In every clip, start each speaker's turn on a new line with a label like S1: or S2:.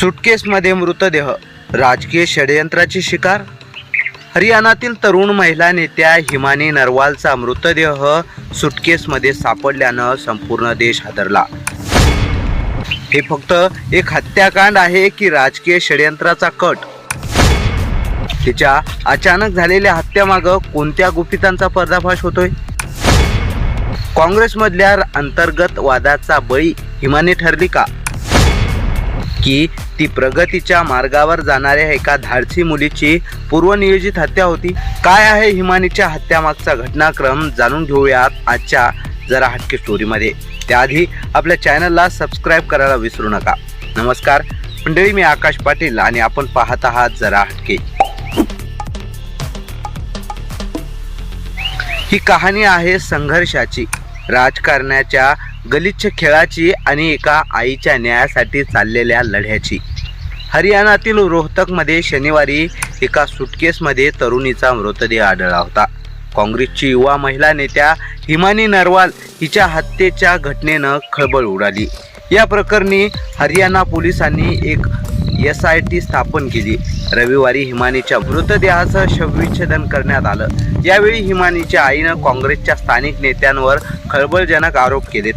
S1: सुटकेसमध्ये मृतदेह राजकीय षडयंत्राची शिकार? हरियाणातील तरुण महिला नेत्या हिमानी नरवालचा मृतदेह सुटकेसमध्ये सापडल्यानं संपूर्ण देश हादरला. हे फक्त एक हत्याकांड आहे की राजकीय षडयंत्राचा कट? तिच्या अचानक झालेल्या हत्यामागं कोणत्या गुपितांचा पर्दाफाश होतोय? काँग्रेसमधल्या अंतर्गत वादाचा बळी हिमानी ठरली का? की ती प्रगतीच्या मार्गावर जाणाऱ्या एका धाडसी मुलीची पूर्वनियोजित हत्या होती. काय आहे हिमानीच्या हत्यामागचा घटनाक्रम जाणून घेऊयात आजच्या जरा हटके स्टोरीमध्ये त्याआधी आपल्या चॅनलला सबस्क्राईब करायला विसरू नका. नमस्कार मंडळी मी आकाश पाटील आणि आपण पाहत आहात जरा हटके. ही कहाणी आहे संघर्षाची राजकारणाच्या गलिच्छ खेळाची आणि एका आईच्या न्यायासाठी चाललेल्या लढ्याची. हरियाणातील रोहतकमध्ये शनिवारी एका सुटकेसमध्ये तरुणीचा मृतदेह आढळला होता. काँग्रेसची युवा महिला नेत्या हिमानी नरवाल हिच्या हत्येच्या घटनेनं खळबळ उडाली. या प्रकरणी हरियाणा पोलिसांनी एक एस आय टी स्थापन केली. रविवारी हिमानीच्या मृतदेहाचं शवविच्छेदन करण्यात आलं. यावेळी हिमानीच्या आईनं काँग्रेसच्या स्थानिक नेत्यांवर खळबळजनक आरोप केलेत.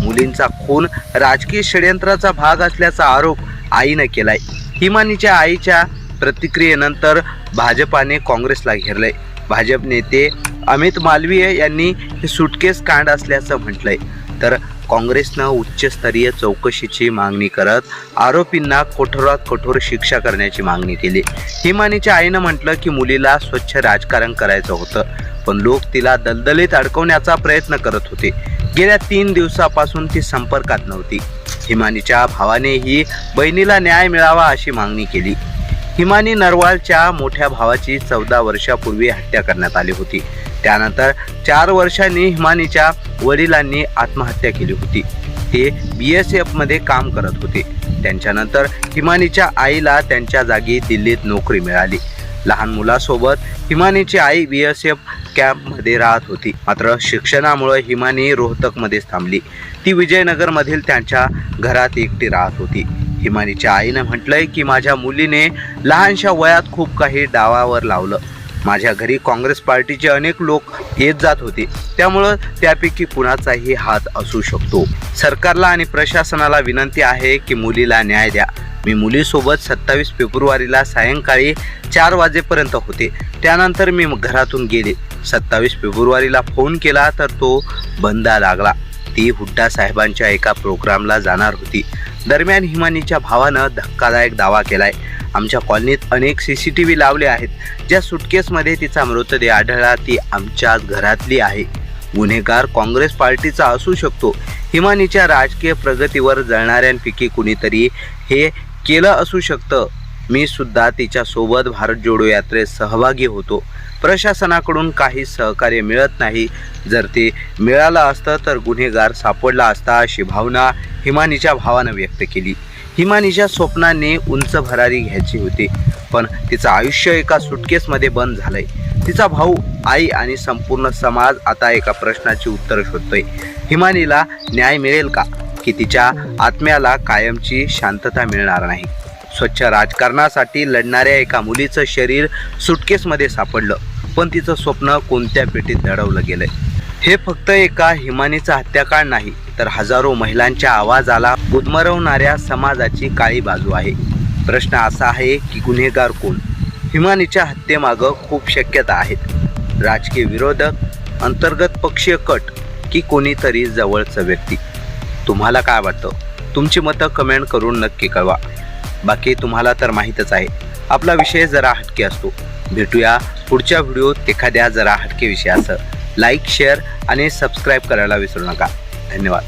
S1: मुलींचा खून राजकीय षडयंत्राचा भाग असल्याचा आरोप आईनं केलाय. हिमानीच्या आईच्या प्रतिक्रियेनंतर भाजपाने काँग्रेसला घेरलंय. भाजप नेते अमित मालवीय यांनी हे सुटकेस कांड असल्याचं म्हटलंय. तर काँग्रेसनं उच्चस्तरीय चौकशीची मागणी करत आरोपींना कठोरात कठोर शिक्षा करण्याची मागणी केली. हिमानीच्या आईनं म्हटलं की मुलीला स्वच्छ राजकारण करायचं होतं पण लोक तिला दलदलीत अडकवण्याचा प्रयत्न करत होते. गेल्या तीन दिवसापासून ती संपर्कात नव्हती. हिमानीच्या भावानेही बहिणीला न्याय मिळावा अशी मागणी केली. हिमानी नरवालच्या मोठ्या भावाची चौदा वर्षापूर्वी हत्या करण्यात आली होती. त्यानंतर चार वर्षांनी हिमानीच्या वडिलांनी आत्महत्या केली होती. ते बी एस एफमध्ये काम करत होते. त्यांच्यानंतर हिमानीच्या आईला त्यांच्या जागी दिल्लीत नोकरी मिळाली. लहान मुलासोबत हिमानीची आई बी एस एफ कॅम्पमध्ये राहत होती. मात्र शिक्षणामुळे हिमानी रोहतकमध्येच थांबली. ती विजयनगरमधील त्यांच्या घरात एकटी राहत होती. हिमानीच्या आईनं म्हटलंय की माझ्या मुलीने लहानशा वयात खूप काही डावावर लावलं. माझ्या घरी काँग्रेस पार्टीचे अनेक लोक येत जात होते. त्यामुळं त्यापैकी कुणाचाही हात असू शकतो. सरकारला आणि प्रशासनाला विनंती आहे की मुलीला न्याय द्या. मी मुलीसोबत सत्तावीस फेब्रुवारीला सायंकाळी चार वाजेपर्यंत होते. त्यानंतर मी घरातून गेले. सत्तावीस फेब्रुवारीला फोन केला तर तो बंदा लागला. ती हुड्डा साहेबांच्या एका प्रोग्रामला जाणार होती. दरम्यान हिमानीच्या भावानं धक्कादायक दावा केलाय. आमच्या कॉलनीत अनेक सी सी टी व्ही लावले आहेत. ज्या सुटकेसमध्ये तिचा मृतदेह आढळला ती आमच्याच घरातली आहे. गुन्हेगार काँग्रेस पार्टीचा असू शकतो. हिमानीच्या राजकीय प्रगतीवर जळणाऱ्यांपैकी कुणीतरी हे केलं असू शकतं. मी सुद्धा तिच्यासोबत भारत जोडो यात्रेत सहभागी होतो. प्रशासनाकडून काही सहकार्य मिळत नाही. जर ते मिळालं असतं तर गुन्हेगार सापडला असता अशी भावना हिमानीच्या भावानं व्यक्त केली. हिमानीच्या स्वप्नाने उंच भरारी घ्यायची होती पण तिचं आयुष्य एका सुटकेसमध्ये बंद झालंय. तिचा भाऊ आई आणि संपूर्ण समाज आता एका प्रश्नाची उत्तर शोधतोय. हिमानीला न्याय मिळेल का? की तिच्या आत्म्याला कायमची शांतता मिळणार नाही? स्वच्छ राजकारणासाठी लढणाऱ्या एका मुलीचं शरीर सुटकेसमध्ये सापडलं. पण तिचं स्वप्न कोणत्या पेटीत दडवलं गेलंय? हे फक्त एका हिमानीचा हत्याकांड नाही तर हजारो महिलांच्या आवाजाला गुदमरवणाऱ्या समाजाची काळी बाजू आहे. प्रश्न असा आहे की गुन्हेगार कोण? हिमानीच्या हत्येमागं खूप शक्यता आहेत. राजकीय विरोधक अंतर्गत पक्षीय कट की कोणीतरी जवळचं व्यक्ती. तुम्हाला काय वाटतं? तुमची मतं कमेंट करून नक्की कळवा. बाकी तुम्हाला तर माहीतच आहे. आपला विषय जरा हटके असतो. भेटूया पुढच्या व्हिडिओत एखाद्या जरा हटके विषयासह लाईक शेअर आणि सबस्क्राईब करायला विसरू नका. धन्यवाद.